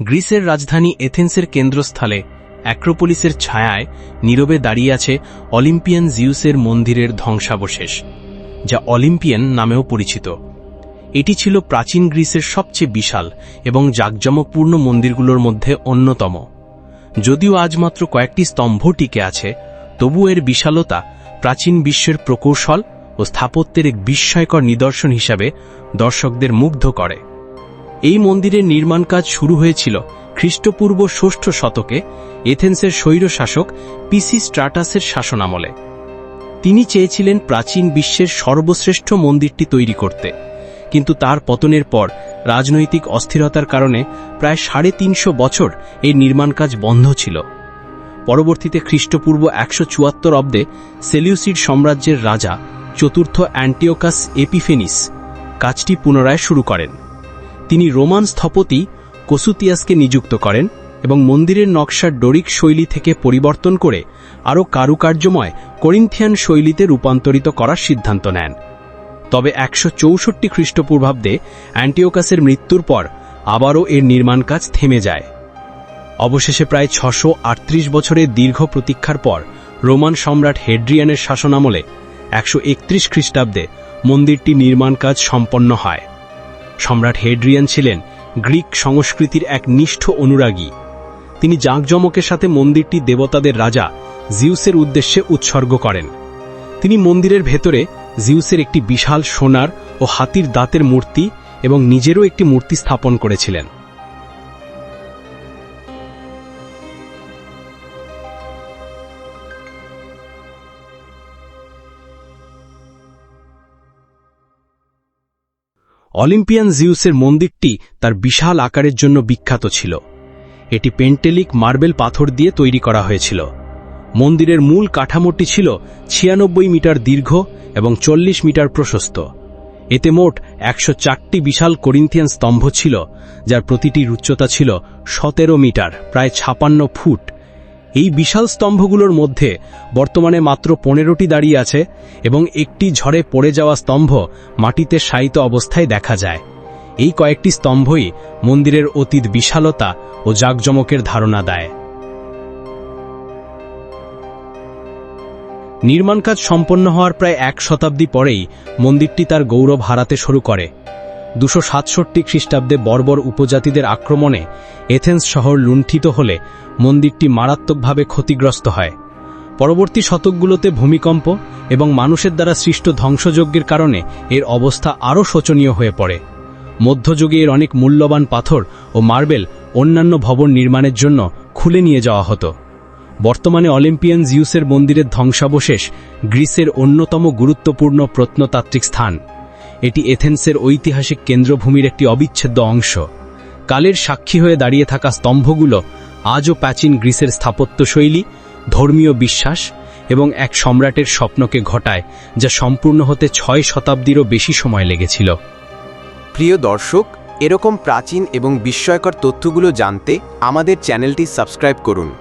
গ্রিসের রাজধানী এথেন্সের কেন্দ্রস্থলে অ্যাক্রোপোলিসের ছায়ায় নীরবে দাঁড়িয়ে আছে অলিম্পিয়ান জিউসের মন্দিরের ধ্বংসাবশেষ, যা অলিম্পিয়ান নামেও পরিচিত। এটি ছিল প্রাচীন গ্রিসের সবচেয়ে বিশাল এবং জাঁকজমকপূর্ণ মন্দিরগুলোর মধ্যে অন্যতম। যদিও আজ মাত্র কয়েকটি স্তম্ভ টিকে আছে তবু এর বিশালতা প্রাচীন বিশ্বের প্রকৌশল ও স্থাপত্যের এক বিস্ময়কর নিদর্শন হিসাবে দর্শকদের মুগ্ধ করে। এই মন্দিরের নির্মাণ কাজ শুরু হয়েছিল খ্রিস্টপূর্ব ষষ্ঠ শতকে এথেন্সের স্বৈরশাসক পিসি স্ট্রাটাসের শাসনামলে। তিনি চেয়েছিলেন প্রাচীন বিশ্বের সর্বশ্রেষ্ঠ মন্দিরটি তৈরি করতে। কিন্তু তার পতনের পর রাজনৈতিক অস্থিরতার কারণে প্রায় সাড়ে তিনশো বছর এই নির্মাণ কাজ বন্ধ ছিল। পরবর্তীতে খ্রিস্টপূর্ব একশো চুয়াত্তর অব্দে সেলিউসিড সাম্রাজ্যের রাজা চতুর্থ অ্যান্টিওকাস এপিফেনিস কাজটি পুনরায় শুরু করেন। তিনি রোমান স্থপতি কসুতিয়াসকে নিযুক্ত করেন এবং মন্দিরের নকশার ডোরিক শৈলী থেকে পরিবর্তন করে আরও কারুকার্যময় করিন্থিয়ান শৈলীতে রূপান্তরিত করার সিদ্ধান্ত নেন। তবে একশো চৌষট্টি খ্রিস্টপূর্বাব্দে অ্যান্টিওকাসের মৃত্যুর পর আবারও এর নির্মাণ কাজ থেমে যায়। অবশেষে প্রায় ছশো আটত্রিশ বছরের দীর্ঘ প্রতীক্ষার পর রোমান সম্রাট হেড্রিয়ানের শাসনামলে একশো একত্রিশ খ্রিস্টাব্দে মন্দিরটি নির্মাণ কাজ সম্পন্ন হয়। সম্রাট হেড্রিয়ান ছিলেন গ্রিক সংস্কৃতির এক নিষ্ঠ অনুরাগী। তিনি জাঁকজমকের সাথে মন্দিরটি দেবতাদের রাজা জিউসের উদ্দেশ্যে উৎসর্গ করেন। তিনি মন্দিরের ভেতরে জিউসের একটি বিশাল সোনার ও হাতির দাঁতের মূর্তি এবং নিজেরও একটি মূর্তি স্থাপন করেছিলেন। অলিম্পিয়ান জিউসের মন্দিরটি তার বিশাল আকারের জন্য বিখ্যাত ছিল। এটি পেন্টেলিক মার্বেল পাথর দিয়ে তৈরি করা হয়েছিল। মন্দিরের মূল কাঠামোটি ছিল ছিয়ানব্বই মিটার দীর্ঘ এবং চল্লিশ মিটার প্রশস্ত। এতে মোট একশো চারটি বিশাল করিন্থিয়ান স্তম্ভ ছিল, যার প্রতিটির উচ্চতা ছিল সতেরো মিটার, প্রায় ছাপান্ন ফুট। এই বিশাল স্তম্ভগুলোর মধ্যে বর্তমানে মাত্র পনেরোটি দাঁড়িয়ে আছে এবং একটি ঝড়ে পড়ে যাওয়া স্তম্ভ মাটিতে শায়িত অবস্থায় দেখা যায়। এই কয়েকটি স্তম্ভই মন্দিরের অতীত বিশালতা ও জাঁকজমকের ধারণা দেয়। নির্মাণ কাজ সম্পন্ন হওয়ার প্রায় এক শতাব্দী পরেই মন্দিরটি তার গৌরব হারাতে শুরু করে। দুশো সাতষট্টি খ্রিস্টাব্দে বর্বর উপজাতিদের আক্রমণে এথেন্স শহর লুণ্ঠিত হলে মন্দিরটি মারাত্মকভাবে ক্ষতিগ্রস্ত হয়। পরবর্তী শতকগুলোতে ভূমিকম্প এবং মানুষের দ্বারা সৃষ্ট ধ্বংসযজ্ঞের কারণে এর অবস্থা আরও শোচনীয় হয়ে পড়ে। মধ্যযুগে এর অনেক মূল্যবান পাথর ও মার্বেল অন্যান্য ভবন নির্মাণের জন্য খুলে নিয়ে যাওয়া হতো। বর্তমানে অলিম্পিয়ান জিউসের মন্দিরের ধ্বংসাবশেষ গ্রিসের অন্যতম গুরুত্বপূর্ণ প্রত্নতাত্ত্বিক স্থান। এটি এথেন্সের ঐতিহাসিক কেন্দ্রভূমির একটি অবিচ্ছেদ্য অংশ। কালের সাক্ষী হয়ে দাঁড়িয়ে থাকা স্তম্ভগুলো আজও প্রাচীন গ্রিসের স্থাপত্যশৈলী, ধর্মীয় বিশ্বাস এবং এক সম্রাটের স্বপ্নকে ঘটায়, যা সম্পূর্ণ হতে ছয় শতাব্দীরও বেশি সময় লেগেছিল। প্রিয় দর্শক, এরকম প্রাচীন এবং বিস্ময়কর তথ্যগুলো জানতে আমাদের চ্যানেলটি সাবস্ক্রাইব করুন।